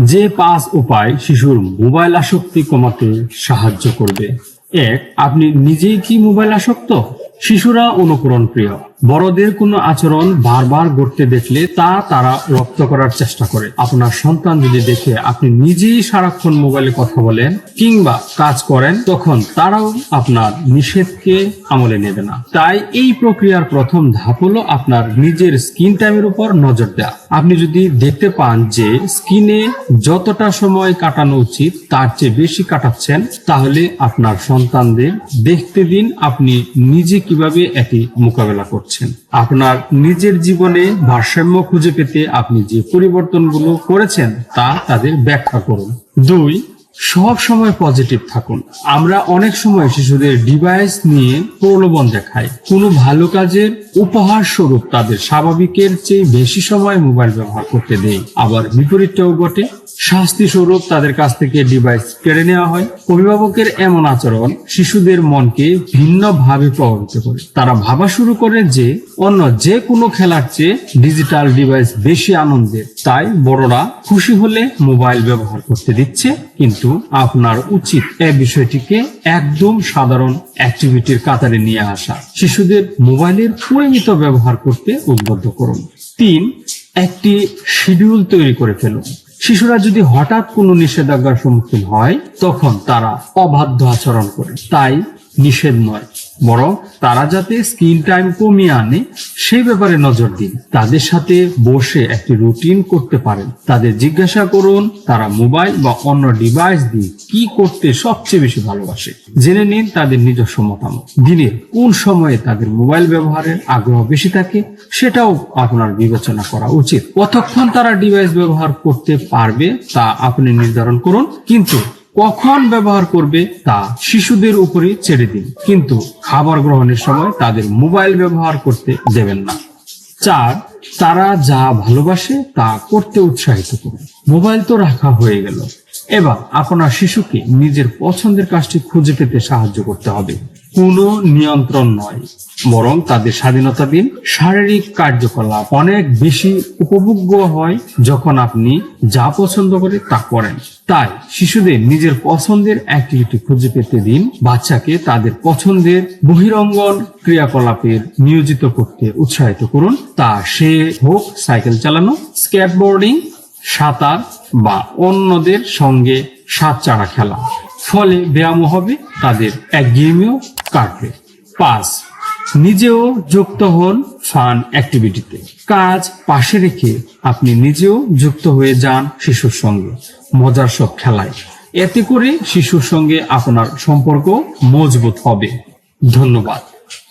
যে পাঁচ উপায় শিশুর মোবাইল আসক্তি কমাতে সাহায্য করবে। এক, আপনি নিজেই কি মোবাইল আসক্ত? শিশুরা অনুকরণ প্রিয় বড়দের কোনো আচরণ বারবার ঘটতে দেখলে তা তারা রপ্ত করার চেষ্টা করে। আপনার সন্তান যদি দেখে আপনি নিজেই সারাক্ষণ মোবাইলে কথা বলেন কিংবা কাজ করেন, তখন তারাও আপনার নিষেধকে আমলে নেবে না। তাই এই প্রক্রিয়ার প্রথম ধাপ হলো আপনার নিজের স্ক্রিন টাইমের উপর নজর দেওয়া আপনি যদি দেখতে পান যে স্ক্রিনে যতটা সময় কাটানো উচিত, তার চেয়ে বেশি কাটাচ্ছেন, তাহলে আপনার সন্তানদের দেখতে দিন আপনি নিজে কীভাবে এটি মোকাবেলা করছেন। আপনার নিজের জীবনে ভারসাম্য খুঁজে পেতে আপনি যে পরিবর্তনগুলো করেছেন তা তাদের ব্যাখ্যা করুন। দুই সব সময় পজিটিভ থাকুন। আমরা অনেক সময় শিশুদের ডিভাইস নিয়ে প্রলোভন দেখাই। কোনো ভালো কাজের উপহার স্বরূপ তাদের স্বাভাবিকের চেয়ে বেশি সময় মোবাইল ব্যবহার করতে দেই। আবার বিপরীতটাও ঘটে। শাস্তি স্বরূপ তাদের কাছ থেকে ডিভাইস কেড়ে নেওয়া হয়। অভিভাবকের এমন আচরণ শিশুদের মনকে ভিন্নভাবে প্রভাবিত করে। তারা ভাবা শুরু করে যে অন্য যে কোনো খেলার চেয়ে ডিজিটাল ডিভাইস বেশি আনন্দের। তাই বড়রা খুশি হলে মোবাইল ব্যবহার করতে দিচ্ছে, কিন্তু আপনার উচিত এ বিষয়টিকে একদম সাধারণ অ্যাক্টিভিটির কাতারে নিয়ে আসা। শিশুদের মোবাইলের পরিমিত ব্যবহার করতে উদ্বুদ্ধ করুন। তিন, একটি শিডিউল তৈরি করে ফেলুন। শিশুরা যদি হঠাৎ কোনো নিষেধাজ্ঞার সম্মুখীন হয়, তখন তারা অবাধ্য আচরণ করে। তাই নিষেধ নয় বরং তারা যাতে স্ক্রিন টাইম কমিয়ে আনে সেই ব্যাপারে নজর দিন। তাদের সাথে বসে একটি রুটিন করতে পারেন। তাদের জিজ্ঞাসা করুন, তারা মোবাইল বা অন্য ডিভাইস দিয়ে কি করতে সবচেয়ে বেশি ভালোবাসে। জেনে নিন তাদের নিজস্ব মতামত। দিনের কোন সময়ে তাদের মোবাইল ব্যবহারের আগ্রহ বেশি থাকে, সেটাও আপনার বিবেচনা করা উচিত। কতক্ষণ তারা ডিভাইস ব্যবহার করতে পারবে, তা আপনি নির্ধারণ করুন। কিন্তু কখন ব্যবহার করবে তা শিশুদের উপরে ছেড়ে দিন। কিন্তু খাবার গ্রহণের সময় তাদের মোবাইল ব্যবহার করতে দেবেন না। চার, তারা যা ভালোবাসে তা করতে উৎসাহিত করুন। মোবাইল তো রাখা হয়ে গেল। এবার আপনার শিশুকে নিজের পছন্দের কাজটি খুঁজে পেতে সাহায্য করতে হবে। কোনো নিয়ন্ত্রণ নয়, বরং তাদের স্বাধীনতা দিন, শারীরিক কার্যকলাপ অনেক বেশি উপভোগ্য হয় যখন আপনি যা পছন্দ করে তা করেন। তাই শিশুদের নিজের পছন্দের অ্যাক্টিভিটি খুঁজে পেতে দিন, বাচ্চাকে তাদের পছন্দের বহিরঙ্গন ক্রিয়াকলাপের নিয়োজিত করতে উৎসাহিত করুন। তা সে হোক, সাইকেল চালানো স্কেটবোর্ডিং সাঁতার বা অন্যদের সঙ্গে সাত চাড়া খেলা। ফলে ব্যায়ামও হবে, তাদের এক একঘেয়েমিও কাটবে। পাঁচ নিজেও যুক্ত হন ফান অ্যাক্টিভিটিতে। কাজ পাশে রেখে আপনি নিজেও যুক্ত হয়ে যান শিশুর সঙ্গে। মজার সব খেলায়। এতে করে শিশুর সঙ্গে আপনার সম্পর্ক মজবুত হবে। ধন্যবাদ।